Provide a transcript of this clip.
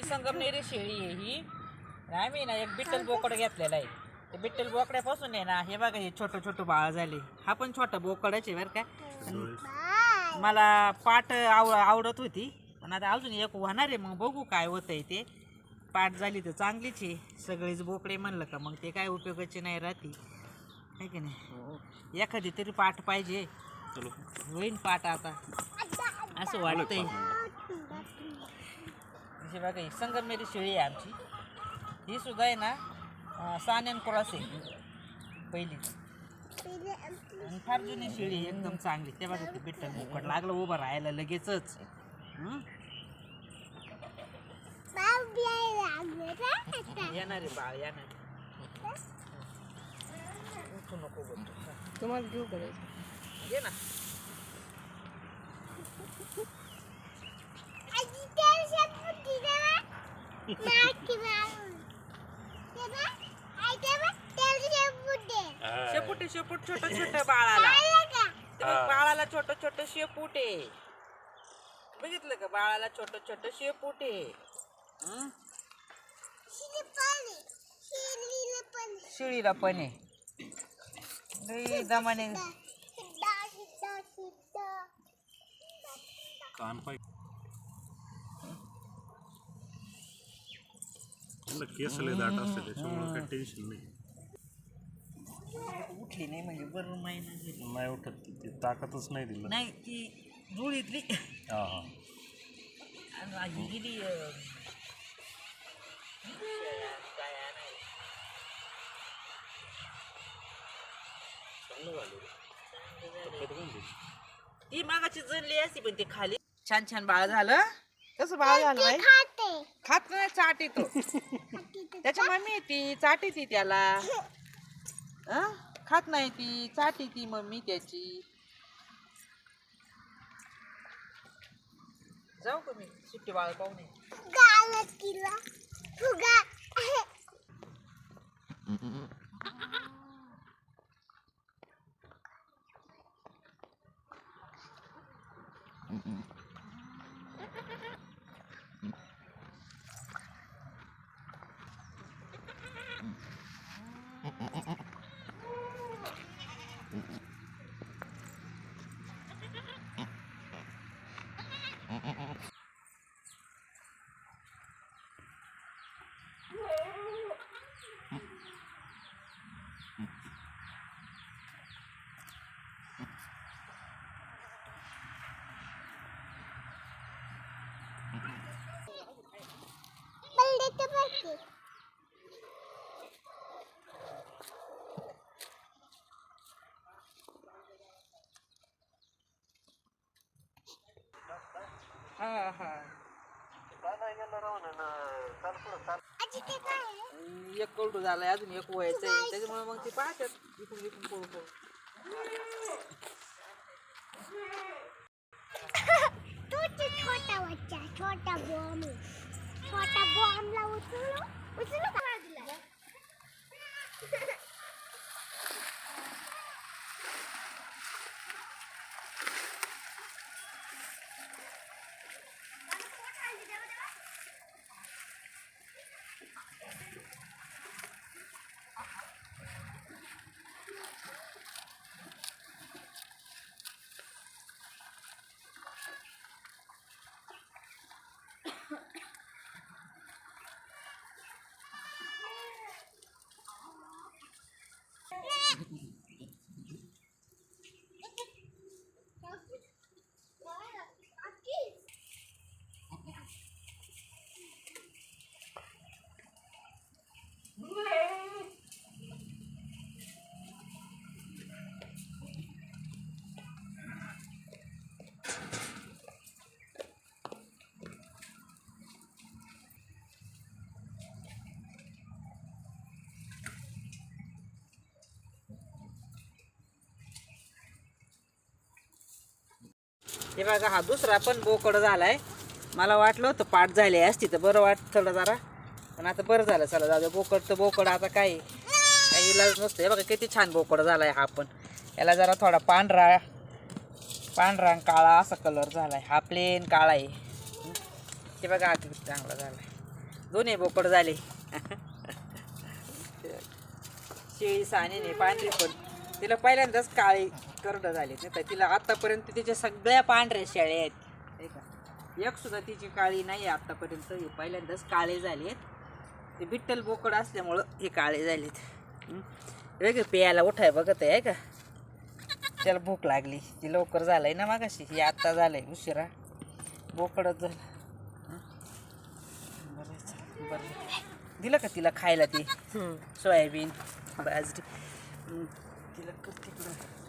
ती संगमनेरी शेळी आहे ही. आणि आम्ही ना एक बिट्टल बोकड घेतलेला आहे. ते बिट्टल बोकड्यापासून आहे ना हे बघा हे छोटं छोटं बाळ झाले. हा पण छोटा बोकडच आहे बरं का. आणि मला पाट आव आवडत होती. पण आता अजून एक होणार आहे मग बघू काय होतंय ते. पाट झाली तर चांगलीच आहे. सगळेच बोकडे म्हणलं का मग ते काय उपयोगाचे नाही राहते. आहे की नाही? एखादी तरी पाठ पाहिजे. होईन पाठ आता. असं वाटतंय. म्हणजे बघा ही संगमनेरी शेळी आहे आमची. ही सुद्धा आहे ना अं, सानेन क्रॉस आहे. पहिली. आणि फार जुनी शेळी आहे, एकदम चांगली. ते बघा ते बिट्टल बोकड लागलं उभं राहायला लगेचच. हं? येणार आहे बाळ येणार. आहे. उठू नको बोलतो तुम्हाला घेऊ करायचं ये ना. शेपूट आहे, शेपूट छोट छोट बाळाला. ते बघ, बाळाला छोट छोट शेपूट आहे. बघितलं का? बाळाला छोट छोट शेपूट आहे. हं? शिळीला पण आहे. लई कान पाय त्यांना केस लय दाट असते त्याच्यामुळे काही टेन्शन नाही. उठली नाही म्हणजे बरं झाली. नाही उठत ती ताकदच नाही दिलं. नाही ती जुळीतली हा हा. आणि ही गेली अं, काय आणायला. ती मागाची जणली असती पण ती खाली. छान छान बाळ झालं. कसं बाळ झालं बाई? खात. नाही चाट येतो. त्याच्या मम्मी ती चाटी ती त्याला. अं? खात नाही ती चाटी ती मम्मी त्याची. जाऊ का मी? सुट्टी बाळ Balik ke हा हा. एक कोरडू झालाय अजून एक व्हायचं आहे. त्याच्यामुळे मग ते पाहतात इकडून इकडून पळू पळू छोटा बॉम्ब छोटा बॉम्ब ला हे बघा हा दुसरा पण बोकड झालाय. मला वाटलं होतं पाठ झाले असती तर बरं वाटतं जरा. पण आता बरं झालं चला दादा बोकड तर बोकड आता काय? काही इलाज नसतं हे बघा किती छान बोकड झालाय हा पण. याला जरा थोडा पांढरा पांढरा आणि काळा असा कलर झालाय. हा प्लेन काळा आहे. हे बघा हा किती चांगला झालाय. दोन्ही बोकड झाले. शेळी साने पांढरी पण. तिला पहिल्यांदाच काळी करड झाली नाही तर तिला आतापर्यंत तिच्या सगळ्या पांढऱ्या शेळ्या आहेत हे का? एक सुद्धा तिची काळी नाही आहे आतापर्यंत हे पहिल्यांदाच काळे झाले आहेत ते बिट्टल बोकड असल्यामुळं हे काळे झालेत. हं. वेगळं प्यायला उठाय बघत आहे का त्याला भूक लागली. ती लवकर झालंय ना मागाशी. हे आत्ता झालंय उशिरा. बोकडच झालं. बरं. दिलं का तिला खायला ती? सोयाबीन बाजरी. हं, तिला कर तिकडं